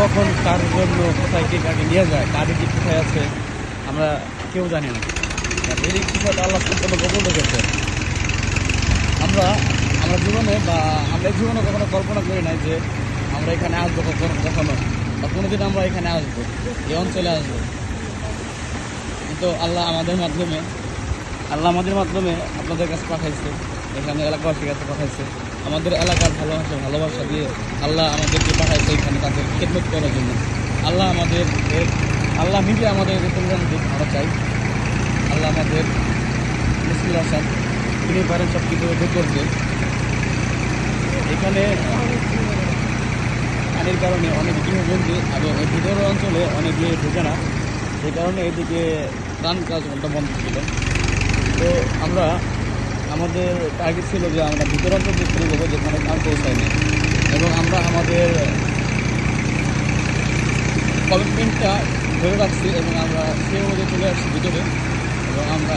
কখন কার জন্য কোথায় কে কাকে নিয়ে যায়, কার কি কোথায় আছে, আমরা কেউ জানি না। এই বিষয়টা আল্লাহ সম্পূর্ণ গোপন রেখেছে আমরা আমরা জীবনে বা আমরা জীবনে কখনো কল্পনা করি নাই যে আমরা এখানে আসব কখনো কখনো, বা কোনোদিন আমরা এখানে আসব, এই অঞ্চলে আসব। কিন্তু আল্লাহ আমাদের মাধ্যমে, আল্লাহ আমাদের মাধ্যমে আপনাদের কাছে পাঠাইছে, এখানে এলাকাবাসীর কাছে পাঠাইছে। আমাদের এলাকার ভালোবাসা ভালোবাসা দিয়ে আল্লাহ আমাদেরকে পাঠাইছে এখানে তাদের খেদমত করার জন্য। আল্লাহ আমাদের, আল্লাহ নিজে আমাদের কল্যাণ দিক চাই। আল্লাহ আমাদের মুসলিম আসান তিনি পারেন সব কিছু করতে। এখানে পানির কারণে অনেক গৃহবন্দী এই ভিতর অঞ্চলে অনেক গৃহে ঢুকে না সেই কারণে এদিকে ত্রাণ কাজ ঘণ্টা বন্ধ ছিল। তো আমরা আমাদের টার্গেট ছিল যে আমরা ভিতর অঞ্চলে চলে যাব যেখানে ত্রাণ পৌঁছায়নি। এবং আমরা আমাদের কমিটমেন্টটা ধরে রাখছি এবং আমরা সেই অনুযায়ী চলে আসছি ভিতরে। এবং আমরা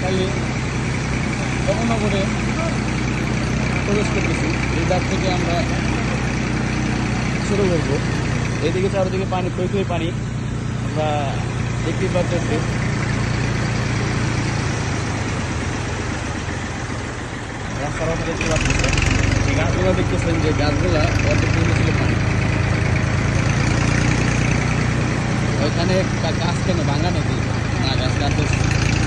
খালি কমনগরে প্রবেশ করতেছি। এই দাগ থেকে আমরা শুরু করব। এদিকে চারদিকে পানি থই পানি। আমরা দেখতেই পাচ্ছি মধ্যে দেখতে পাচ্ছেন গাছগুলো দেখতেছেন যে গাছগুলো অর্ধেক ছিল ওইখানে গাছ কেন ভাঙা না গাছ কাটতেছে